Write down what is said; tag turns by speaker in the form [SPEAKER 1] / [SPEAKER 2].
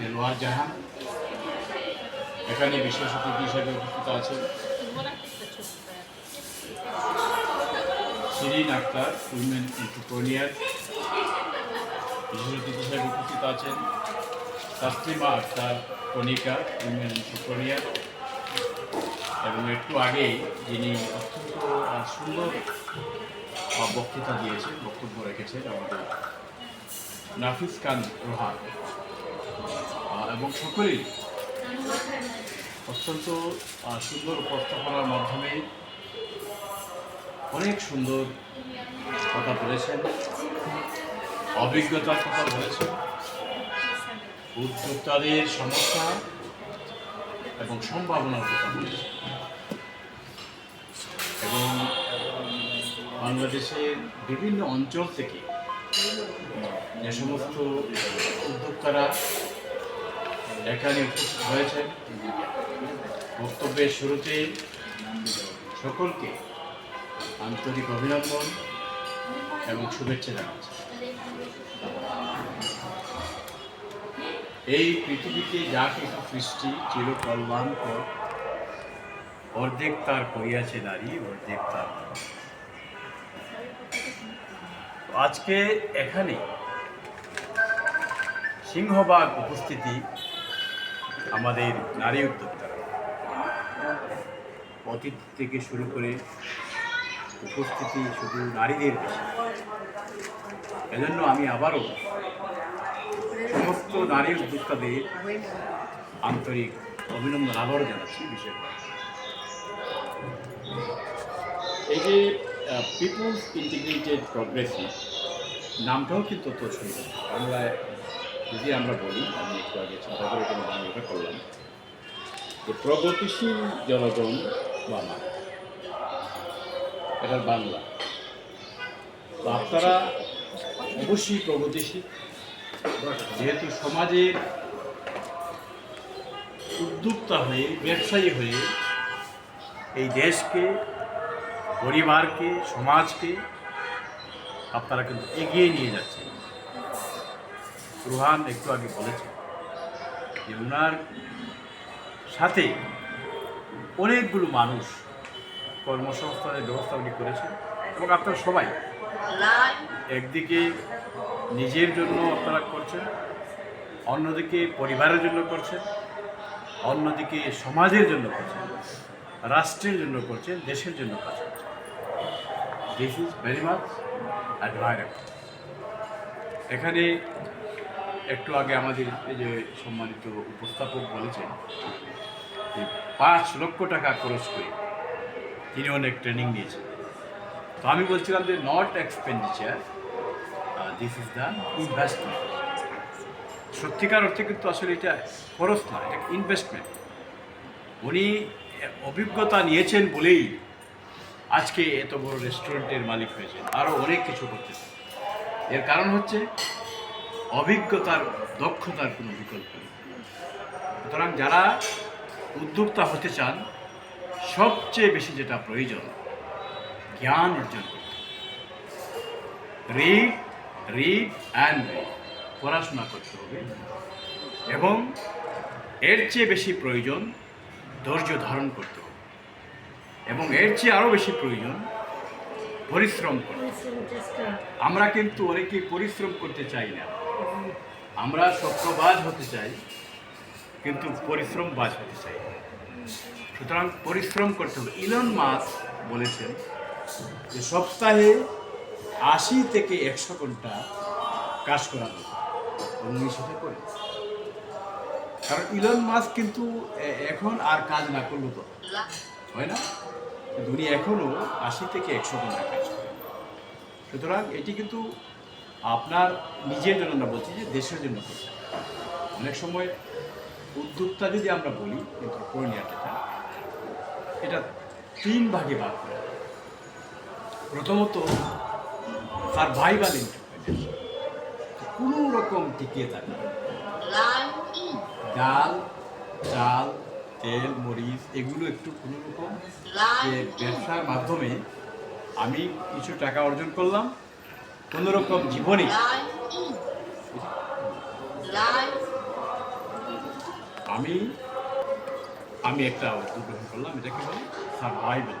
[SPEAKER 1] নেলোয়ার জাহান। এখানে বিশেষ অতিথি হিসেবে উপস্থিত আছেন শিরিন আক্তার উইমেন এন্টারপ্রেনিয়ার বিশেষ অতিথি হিসেবে উপস্থিত আছেন তাসলিমা আক্তার কণিকা উইমেন এন্টারপ্রেনিয়ার এবং একটু আগেই যিনি অত্যন্ত সুন্দর বক্তৃতা দিয়েছেন, বক্তব্য রেখেছেন আমাদের নাফিস খান রোহান। এবং সকলেই অত্যন্ত সুন্দর উপস্থাপনার মাধ্যমে অনেক সুন্দর কথা বলেছেন অভিজ্ঞতার কথা বলেছেন, উদ্যোক্তাদের সমস্যা এবং সম্ভাবনার কথা বলেছেন। এবং বাংলাদেশের বিভিন্ন অঞ্চল থেকে যে সমস্ত উদ্যোক্তারা এখানে উপস্থিত হয়েছেন বক্তব্যের শুরুতে সকলকে আন্তরিক অভিনন্দন এবং শুভেচ্ছা জানাচ্ছি। এই পৃথিবীতে যা কিছু সৃষ্টি চির কল্যাণকর অর্ধেক তার করিয়াছে নারী, অর্ধেক তার আজকে এখানে সিংহবাগ উপস্থিতি আমাদের নারী উদ্যোক্তারা। অতীত থেকে শুরু করে উপস্থিতি শুধু নারীদের বেশি। এজন্য আমি আবারও সমস্ত নারী উদ্যোক্তাদের আন্তরিক অভিনন্দন, আবারও জানাচ্ছি বিশেষভাবে। এই যে পিপুলস ইন্টিগ্রেটেড প্রগ্রেসিভ নামটাও কিন্তু অত বাংলায় যদি আমরা বলি, আমি একটু আগে চিন্তা করে কোনো বাংলাটা করলাম, যে প্রগতিশীল জনগণ বাংলা এটার বাংলা। তো আপনারা অবশ্যই প্রগতিশীল, যেহেতু সমাজের উদ্যোক্তা হয়ে, ব্যবসায়ী হয়ে এই দেশকে পরিবারকে, সমাজকে আপনারা কিন্তু এগিয়ে নিয়ে যাচ্ছেন রুহান একটু আগে বলেছেন যে ওনার সাথে অনেকগুলো মানুষ কর্মসংস্থানের ব্যবস্থা উনি করেছেন এবং আপনারা সবাই একদিকে নিজের জন্য আপনারা করছেন, অন্যদিকে পরিবারের জন্য করছেন, অন্যদিকে সমাজের জন্য করছেন, রাষ্ট্রের জন্য করছেন, দেশের জন্য কাজ করছেন। This is very much advisable এখানে একটু আগে আমাদের এই যে সম্মানিত উপস্থাপক বলেছেন যে পাঁচ লক্ষ টাকা খরচ করে তিনি অনেক ট্রেনিং নিয়েছেন। তো আমি বলছিলাম যে not expenditure this is the investment সত্যিকার অর্থে কিন্তু আসলে এটা খরচ না এটা ইনভেস্টমেন্ট উনি অভিজ্ঞতা নিয়েছেন বলেই আজকে এত বড় রেস্টুরেন্টের মালিক হয়েছেন আরও অনেক কিছু করতেছেন এর কারণ হচ্ছে অভিজ্ঞতার দক্ষতার কোনো বিকল্প নেই। সুতরাং যারা উদ্যোক্তা হতে চান, সবচেয়ে বেশি যেটা প্রয়োজন, জ্ঞান অর্জন করতে। রিড রিড অ্যান্ড রিড পড়াশোনা করতে হবে। এবং এর চেয়ে বেশি প্রয়োজন ধৈর্য ধারণ করতে হবে। এবং এর চেয়ে আরও বেশি প্রয়োজন পরিশ্রম আমরা কিন্তু অনেকেই পরিশ্রম করতে চাই না। আমরা সত্যবাজ হতে চাই কিন্তু পরিশ্রম বাজ হতে চাই। সুতরাং পরিশ্রম করতে হবে। ইলন মাস বলেছেন যে সপ্তাহে আশি থেকে একশো ঘণ্টা কাজ করা দরকার। এবং উনি সেটা করেন। কারণ ইলন মাস কিন্তু এখন আর কাজ না করল তো হয় না। উনি এখনও আশি থেকে একশো ঘণ্টা কাজ করেন সুতরাং এটি কিন্তু আপনার নিজের জন্য না বলছি যে দেশের জন্য অনেক সময় উদ্যোক্তা যদি আমরা বলি এন্টারপ্রেনিয়ার যেটা এটা তিন ভাগে ভাগ করা। প্রথমত সার্ভাইভাল এন্টারপ্রেনিয়ার কোনো রকম টিকিয়ে থাকে ডাল চাল তেল মরিচ এগুলো একটু কোনো রকম যে ব্যবসার মাধ্যমে আমি কিছু টাকা অর্জন করলাম কোনো রকম জীবনে। আমি আমি একটা উদ্যোগ গ্রহণ করলাম এটাকে বলে সার্ভাইভাল